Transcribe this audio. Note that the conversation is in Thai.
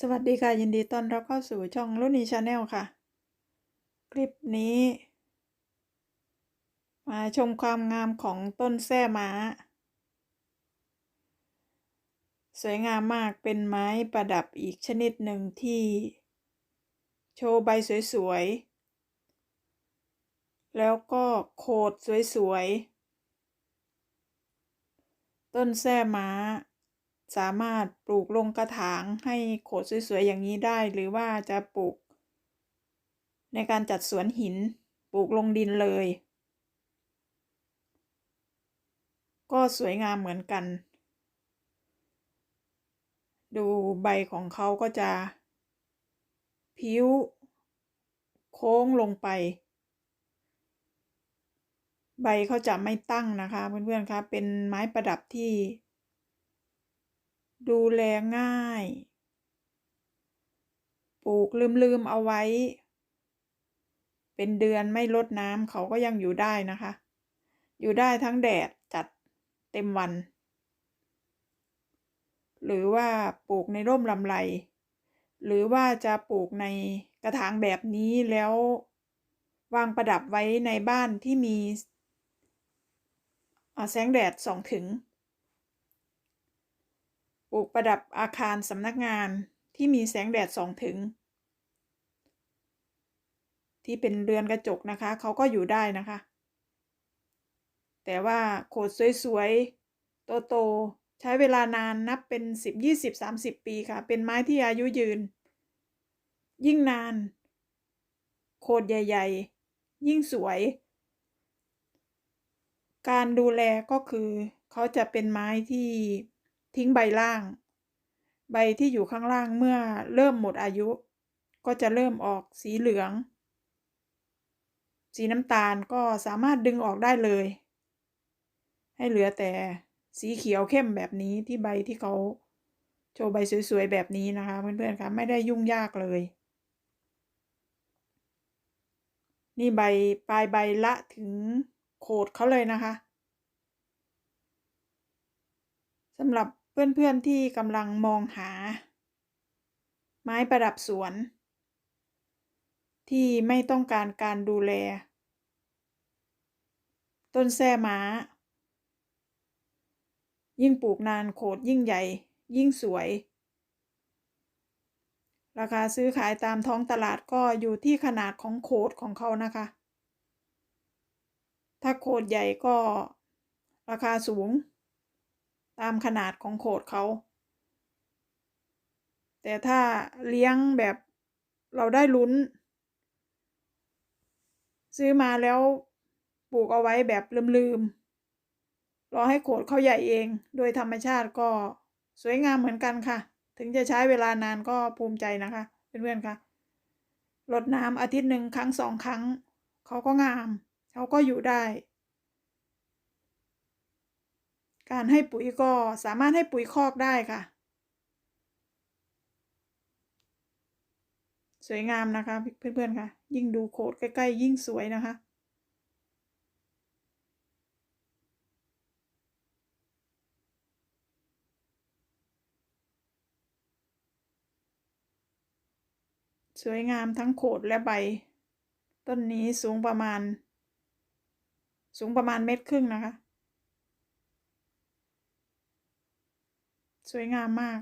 สวัสดีค่ะ ยินดีต้อนรับเข้าสู่ช่องรุ่นนี้ชาแนลค่ะ คลิปนี้ มาชมความงามของต้นแส้ม้า สวยงามมากเป็นไม้ประดับอีกชนิดหนึ่งที่ โชว์ใบสวยๆ แล้วก็โคดสวยๆ ต้นแส้ม้า สามารถปลูกลงกระถางให้โขดสวยๆอย่างนี้ได้ หรือว่าจะปลูก ในการจัดสวนหินปลูกลงดินเลย ก็สวยงามเหมือนกัน ดูใบของเขาก็จะผิวโค้งลงไป ใบเขาจะไม่ตั้งนะคะเพื่อนๆคะเป็นไม้ประดับที่ ดูแลง่าย ปลูกลืมๆเอาไว้ เป็นเดือนไม่ลดน้ำเขาก็ยังอยู่ได้นะคะ อยู่ได้ทั้งแดดจัดเต็มวัน หรือว่าปลูกในร่มลำไร หรือว่าจะปลูกในกระถางแบบนี้แล้ววางประดับไว้ในบ้านที่มีแสงแดดส่องถึง ปลูกประดับอาคารสำนักงานที่มีแสงแดดส่องถึง ที่เป็นเรือนกระจกนะคะ เขาก็อยู่ได้นะคะ แต่ว่าโขดสวยๆ โตๆ ใช้เวลานานนับเป็นสิบยี่สิบสามสิบปีค่ะ เป็นไม้ที่อายุยืน ยิ่งนานโคดใหญ่ ๆ ยิ่งสวย การดูแลก็คือ เขาจะเป็นไม้ที่ ทิ้งใบล่าง ใบที่อยู่ข้างล่างเมื่อเริ่มหมดอายุ ก็จะเริ่มออกสีเหลือง สีน้ำตาลก็สามารถดึงออกได้เลย ให้เหลือแต่สีเขียวเข้มแบบนี้ที่ใบที่เขาโชว์ใบสวยๆแบบนี้นะคะเพื่อนๆคะไม่ได้ยุ่งยากเลย นี่ใบปลายใบละถึงโขดเขาเลยนะคะสำหรับ เพื่อนๆที่กำลังมองหา ไม้ประดับสวน ที่ไม่ต้องการการดูแล ต้นแส้ม้า ยิ่งปลูกนานโขดยิ่งใหญ่ ยิ่งสวย ราคาซื้อขายตามท้องตลาดก็อยู่ที่ขนาดของโขดของเขานะคะ ถ้าโขดใหญ่ก็ราคาสูง ตามขนาดของโขดเขา แต่ถ้าเลี้ยงแบบเราได้ลุ้น ซื้อมาแล้วปลูกเอาไว้แบบลืมๆรอให้โขดเขาใหญ่เอง โดยธรรมชาติก็สวยงามเหมือนกันค่ะ ถึงจะใช้เวลานานก็ภูมิใจนะคะเพื่อนๆค่ะรดน้ำอาทิตย์หนึ่งครั้งสองครั้ง เขาก็งาม เขาก็อยู่ได้ การให้ปุ๋ยก็สามารถให้ปุ๋ยคอกได้ค่ะ สวยงามนะคะเพื่อนๆค่ะ ยิ่งดูโคดใกล้ๆ ยิ่งสวยนะคะสวยงามทั้งโขดและใบ ต้นนี้สูงประมาณ สูงประมาณเม็ดครึ่งนะคะ สวยงามมาก